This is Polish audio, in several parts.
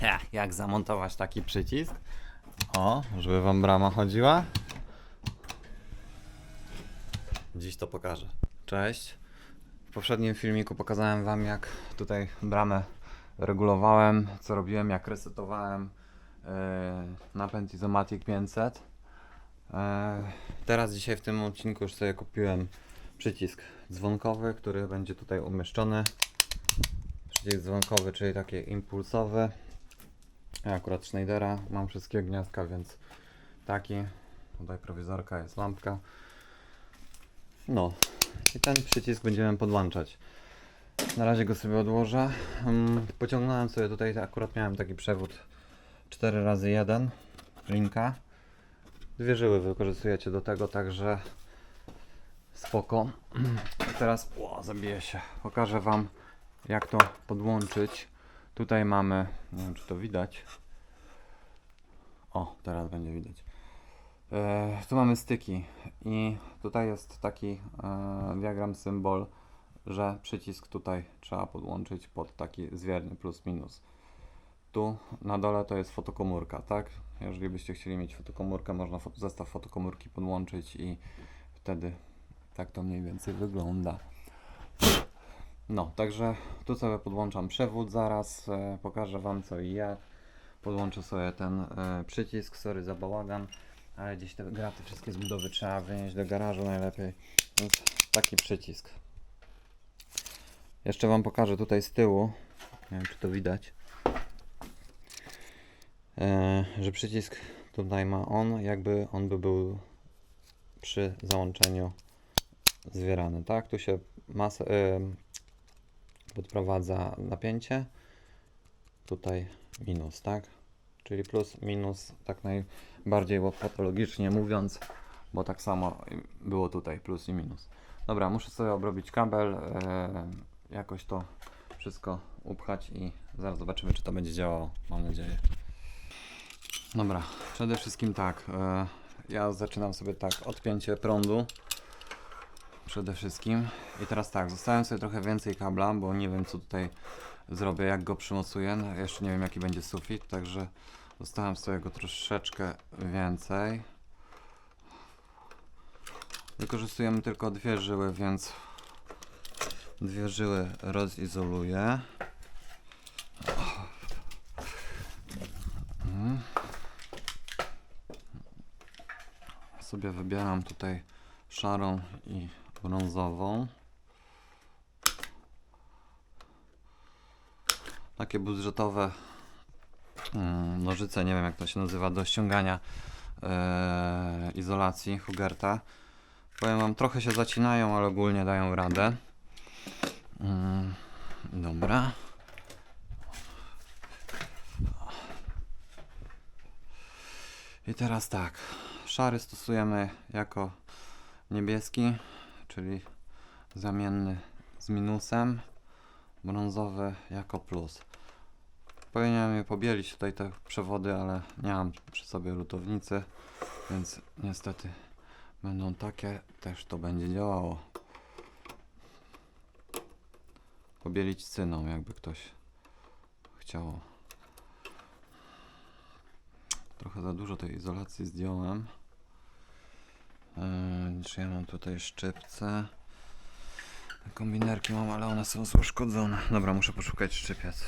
Ja, jak zamontować taki przycisk? O, żeby wam brama chodziła. Dziś to pokażę. Cześć. W poprzednim filmiku pokazałem wam jak tutaj bramę regulowałem, co robiłem, jak resetowałem yy, napęd Izomatic 500. E, Teraz dzisiaj w tym odcinku już sobie kupiłem przycisk dzwonkowy, który będzie tutaj umieszczony. Przycisk dzwonkowy, czyli taki impulsowy. Ja akurat Schneidera mam wszystkie gniazdka, więc taki. Tutaj prowizorka, jest lampka. No i ten przycisk będziemy podłączać. Na razie go sobie odłożę. Mm, Pociągnąłem sobie tutaj, akurat miałem taki przewód 4 razy 1 linka. Dwie żyły wykorzystujecie do tego, także spoko. Teraz o, zabiję się. Pokażę Wam jak to podłączyć. Tutaj mamy, nie wiem czy to widać. O, teraz będzie widać. E, tu mamy styki i tutaj jest taki e, diagram, symbol, że przycisk tutaj trzeba podłączyć pod taki zwierny plus minus. Tu na dole to jest fotokomórka, tak? Jeżeli byście chcieli mieć fotokomórkę, można zestaw fotokomórki podłączyć i wtedy tak to mniej więcej wygląda. No, także tu sobie podłączam przewód zaraz, e, pokażę Wam co i jak. Podłączę sobie ten e, przycisk, sorry za bałagan, ale gdzieś te graty wszystkie z budowy trzeba wynieść do garażu najlepiej, więc taki przycisk. Jeszcze Wam pokażę tutaj z tyłu, nie wiem czy to widać, e, że przycisk tutaj ma on, jakby on by był przy załączeniu zwierany, tak? Tu się masę, podprowadza napięcie, tutaj minus, tak? Czyli plus, minus, tak najbardziej patologicznie mówiąc, bo tak samo było tutaj, plus i minus. Dobra, muszę sobie obrobić kabel, e, jakoś to wszystko upchać i zaraz zobaczymy, czy to będzie działało, mam nadzieję. Dobra, przede wszystkim tak, e, ja zaczynam sobie tak, odpięcie prądu, przede wszystkim. I teraz tak, zostawiam sobie trochę więcej kabla, bo nie wiem co tutaj zrobię, jak go przymocuję. No, Jeszcze nie wiem jaki będzie sufit, także zostawiam sobie go troszeczkę więcej. Wykorzystujemy tylko dwie żyły, więc dwie żyły rozizoluję. Sobie wybieram tutaj szarą i brązową. Takie budżetowe mm, nożyce, nie wiem jak to się nazywa, do ściągania e, izolacji Hugerta. Powiem wam, trochę się zacinają, ale ogólnie dają radę. Mm, dobra. I teraz tak, szary stosujemy jako niebieski, czyli zamienny z minusem, brązowy jako plus. Powinienem je pobielić tutaj te przewody, ale nie mam przy sobie lutownicy, więc niestety będą takie, też to będzie działało. Pobielić cyną, jakby ktoś chciał. Trochę za dużo tej izolacji zdjąłem. Czy ja mam tutaj szczypce? Kombinerki mam, ale one są uszkodzone. Dobra, muszę poszukać szczypiec.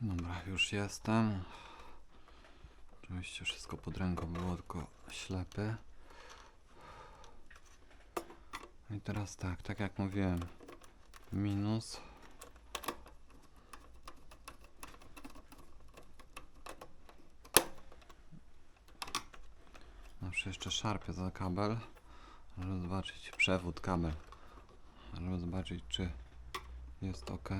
Dobra, już jestem. Oczywiście wszystko pod ręką było, tylko ślepy. I teraz tak, tak jak mówiłem, minus. Zawsze jeszcze szarpię za kabel, żeby zobaczyć przewód kabel, żeby zobaczyć czy jest ok.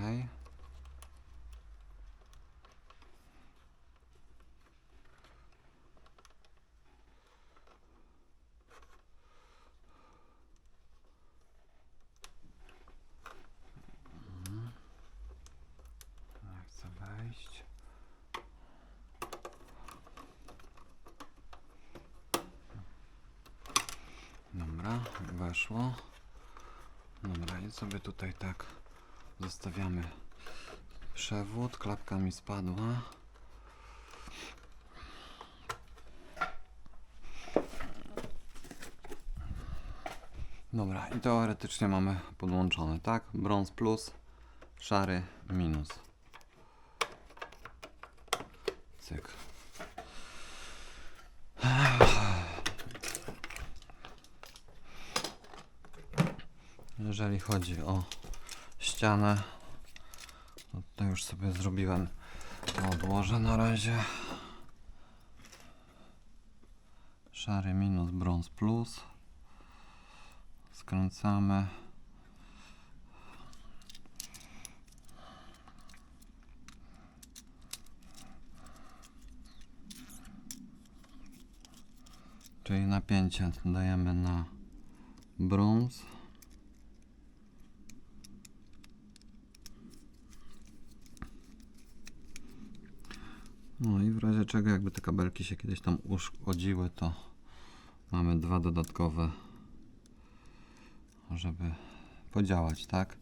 Mhm. Nie chcę wejść. Dobra, weszło. Dobra, i sobie tutaj tak zostawiamy Przewód, klapka mi spadła. Dobra, i teoretycznie mamy podłączone, tak? Brąz plus, szary minus. Cyk. Jeżeli chodzi o ścianę, to tutaj już sobie zrobiłem odłożę na razie. Szary minus, brąz plus. Skręcamy. Czyli napięcie dajemy na brąz. No i w razie czego jakby te kabelki się kiedyś tam uszkodziły, to mamy dwa dodatkowe, żeby podziałać, tak?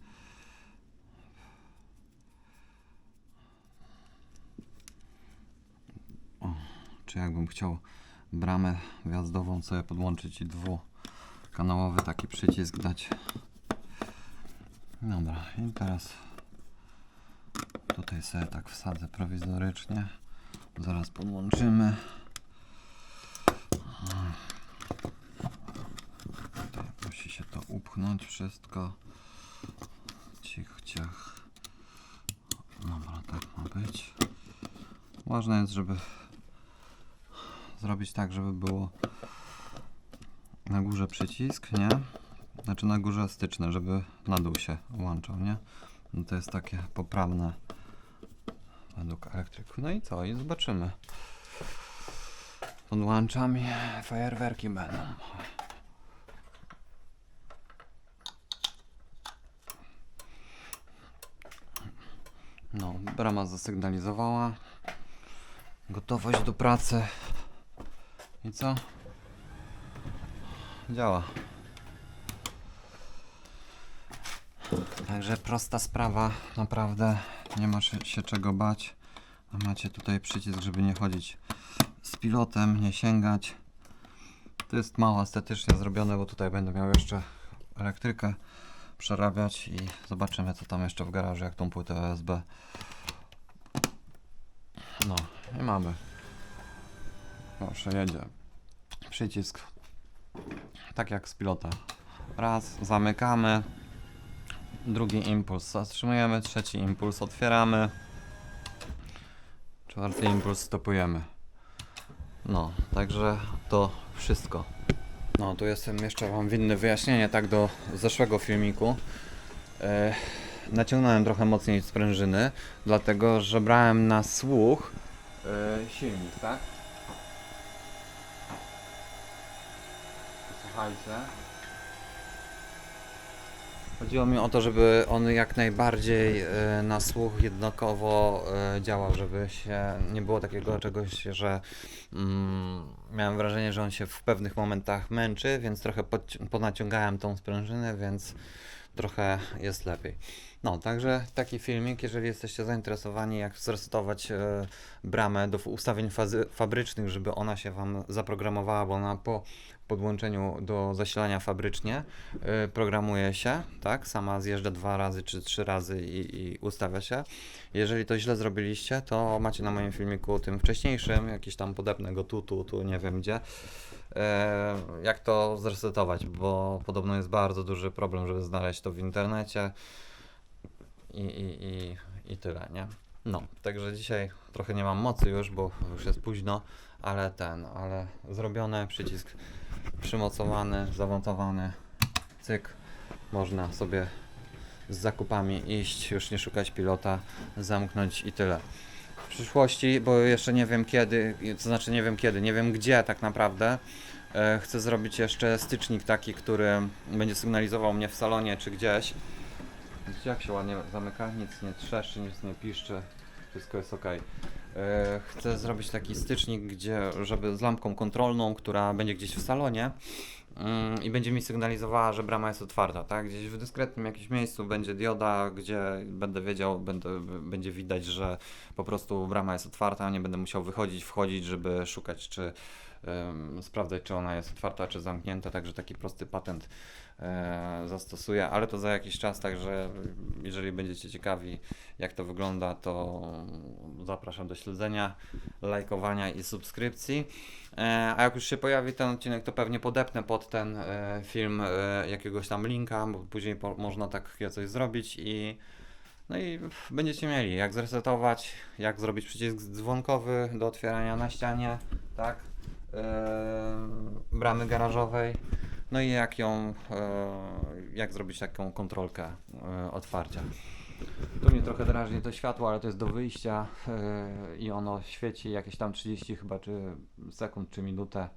O, czy jakbym chciał bramę wjazdową sobie podłączyć i dwukanałowy taki przycisk dać. Dobra, i teraz tutaj sobie tak wsadzę prowizorycznie. Zaraz podłączymy. Musi się to upchnąć wszystko. Cich, ciach. Dobra, tak ma być. Ważne jest, żeby zrobić tak, żeby było na górze przycisk, nie? Znaczy na górze styczne, żeby na dół się włączał, nie? No to jest takie poprawne według elektryków. No i co? I zobaczymy. Podłączam i fajerwerki będą. No, brama zasygnalizowała. Gotowość do pracy. I co? Działa. Także prosta sprawa, naprawdę nie ma się czego bać. Macie tutaj przycisk, żeby nie chodzić z pilotem, nie sięgać. To jest mało estetycznie zrobione, bo tutaj będę miał jeszcze elektrykę przerabiać i zobaczymy co tam jeszcze w garażu, jak tą płytę USB. No i mamy. Proszę, jedzie. Przycisk. Tak jak z pilota. Raz, zamykamy. Drugi impuls zatrzymujemy, trzeci impuls otwieramy. Czwarty impuls stopujemy. No, także to wszystko. No, tu jestem jeszcze Wam winny wyjaśnienie tak do zeszłego filmiku. E, naciągnąłem trochę mocniej sprężyny, dlatego że brałem na słuch e, silnik, tak? Słuchajcie. Chodziło mi o to, żeby on jak najbardziej e, na słuch jednakowo e, działał, żeby się nie było takiego czegoś, że mm, miałem wrażenie, że on się w pewnych momentach męczy, więc trochę ponaciągałem tą sprężynę, więc trochę jest lepiej. No, także taki filmik, jeżeli jesteście zainteresowani, jak zresetować e, bramę do ustawień fazy, fabrycznych, żeby ona się Wam zaprogramowała, bo ona po podłączeniu do zasilania fabrycznie y, programuje się, tak? Sama zjeżdża dwa razy czy trzy razy i, i ustawia się. Jeżeli to źle zrobiliście, to macie na moim filmiku tym wcześniejszym, jakiś tam podepnę go tu, tu, tu, nie wiem gdzie, e, jak to zresetować, bo podobno jest bardzo duży problem, żeby znaleźć to w internecie i, i, i, i tyle, nie? No, także dzisiaj trochę nie mam mocy już, bo już jest późno, ale ten, ale zrobione, przycisk przymocowany, zamontowany, cyk, można sobie z zakupami iść, już nie szukać pilota, zamknąć i tyle. W przyszłości, bo jeszcze nie wiem kiedy, to znaczy nie wiem kiedy, nie wiem gdzie tak naprawdę, e, chcę zrobić jeszcze stycznik taki, który będzie sygnalizował mnie w salonie czy gdzieś. Widzicie jak się ładnie zamyka, nic nie trzeszczy, nic nie piszczy, wszystko jest ok. Chcę zrobić taki stycznik, gdzie, żeby z lampką kontrolną, która będzie gdzieś w salonie, mm, i będzie mi sygnalizowała, że brama jest otwarta, tak? Gdzieś w dyskretnym jakimś miejscu będzie dioda, gdzie będę wiedział, będę, będzie widać, że po prostu brama jest otwarta, nie będę musiał wychodzić, wchodzić, żeby szukać, czy sprawdzać, czy ona jest otwarta, czy zamknięta, także taki prosty patent e, zastosuję, ale to za jakiś czas, także jeżeli będziecie ciekawi, jak to wygląda, to zapraszam do śledzenia, lajkowania i subskrypcji. E, A jak już się pojawi ten odcinek, to pewnie podepnę pod ten e, film jakiegoś tam linka, bo później można takie coś zrobić i no i będziecie mieli jak zresetować, jak zrobić przycisk dzwonkowy do otwierania na ścianie, tak, bramy garażowej, no i jak ją, e, jak zrobić taką kontrolkę e, otwarcia. Tu mnie trochę drażni to światło, ale to jest do wyjścia yy, i ono świeci jakieś tam 30 chyba czy sekund czy minutę.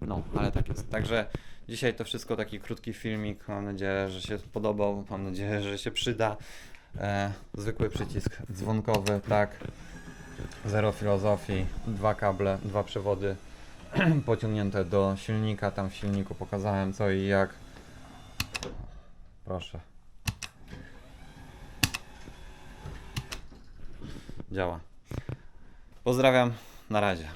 No, ale tak jest. Także dzisiaj to wszystko taki krótki filmik. Mam nadzieję, że się podobał. Mam nadzieję, że się przyda. E, zwykły przycisk dzwonkowy, tak. Zero filozofii, dwa kable, dwa przewody pociągnięte do silnika. Tam w silniku pokazałem co i jak. Proszę. Działa. Pozdrawiam, na razie.